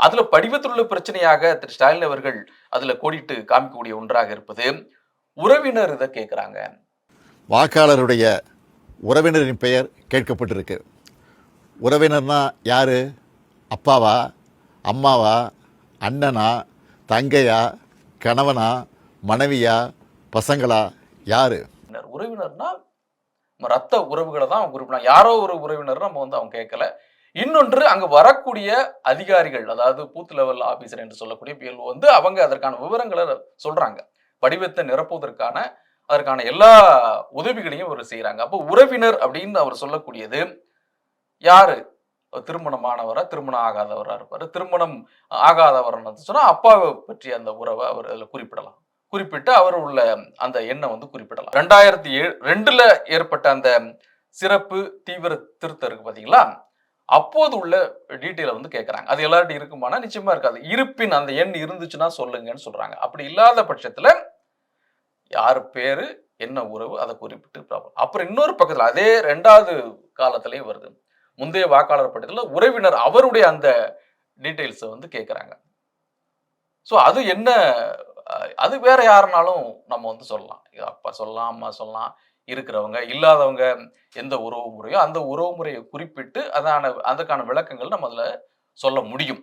அதுல படிவத்தில் உள்ள பிரச்சனையாக திரு ஸ்டாலின் அவர்கள் அதுல கோடிட்டு காமிக்கக்கூடிய ஒன்றாக இருப்பது உறவினர் இதை கேட்கிறாங்க வாக்காளருடைய உறவினரின் பெயர் கேட்கப்பட்டிருக்கு. உறவினர்னா யாரு? அப்பாவா? அம்மாவா? அண்ணனா? தங்கையா? கணவனா? மனைவியா? பசங்களா? யாரு? உறவினர். உறவினர்னா ரத்த உறவுகளை தான் அவங்க குறிப்பிடலாம் யாரோ ஒரு உறவினர் நம்ம வந்து அவங்க கேட்கல இன்னொன்று அங்கு வரக்கூடிய அதிகாரிகள் அதாவது பூத் லெவல் ஆபீசர் என்று சொல்லக்கூடிய பிஎல்ஓ வந்து அவங்க அதற்கான விவரங்களை சொல்றாங்க. வடிவத்தை நிரப்புவதற்கான அதற்கான எல்லா உதவிகளையும் அவர் செய்கிறாங்க அப்போ உறவினர் அப்படின்னு அவர் சொல்லக்கூடியது யாரு? திருமணமானவரா திருமணம் ஆகாதவரா இருப்பாரு. திருமணம் ஆகாதவர்னு சொன்னா அப்பாவை பற்றிய அந்த உறவை அவர் அதில் குறிப்பிடலாம். குறிப்பிட்டு அவர் உள்ள அந்த எண்ணை வந்து குறிப்பிடலாம். ரெண்டாயிரத்தி ஏழு ரெண்டுல ஏற்பட்ட அந்த சிறப்பு தீவிர திருத்தம் இருக்கு பார்த்தீங்களா அப்போது உள்ள டீட்டெயிலை வந்து கேட்குறாங்க அது எல்லார்ட்டும் இருக்குமானா? நிச்சயமாக இருக்காது. இருப்பின் அந்த எண் இருந்துச்சுன்னா சொல்லுங்கன்னு சொல்கிறாங்க அப்படி இல்லாத பட்சத்தில் யார் பேர் என்ன உறவு அதை குறிப்பிட்டு ப்ராப்ளம் அப்புறம் இன்னொரு பக்கத்தில் அதே ரெண்டாவது காலத்திலையும் வருது. முந்தைய வாக்காளர் பட்டத்தில் உறவினர் அவருடைய அந்த டீட்டெயில்ஸை வந்து கேட்குறாங்க ஸோ அது என்ன அது வேற யாருனாலும் நம்ம வந்து சொல்லலாம். அப்பா சொல்லலாம் அம்மா சொல்லலாம். இருக்கிறவங்க இல்லாதவங்க எந்த உறவு முறையோ அந்த உறவு முறையை குறிப்பிட்டு அதான அதுக்கான விளக்கங்கள் நம்ம அதில் சொல்ல முடியும்.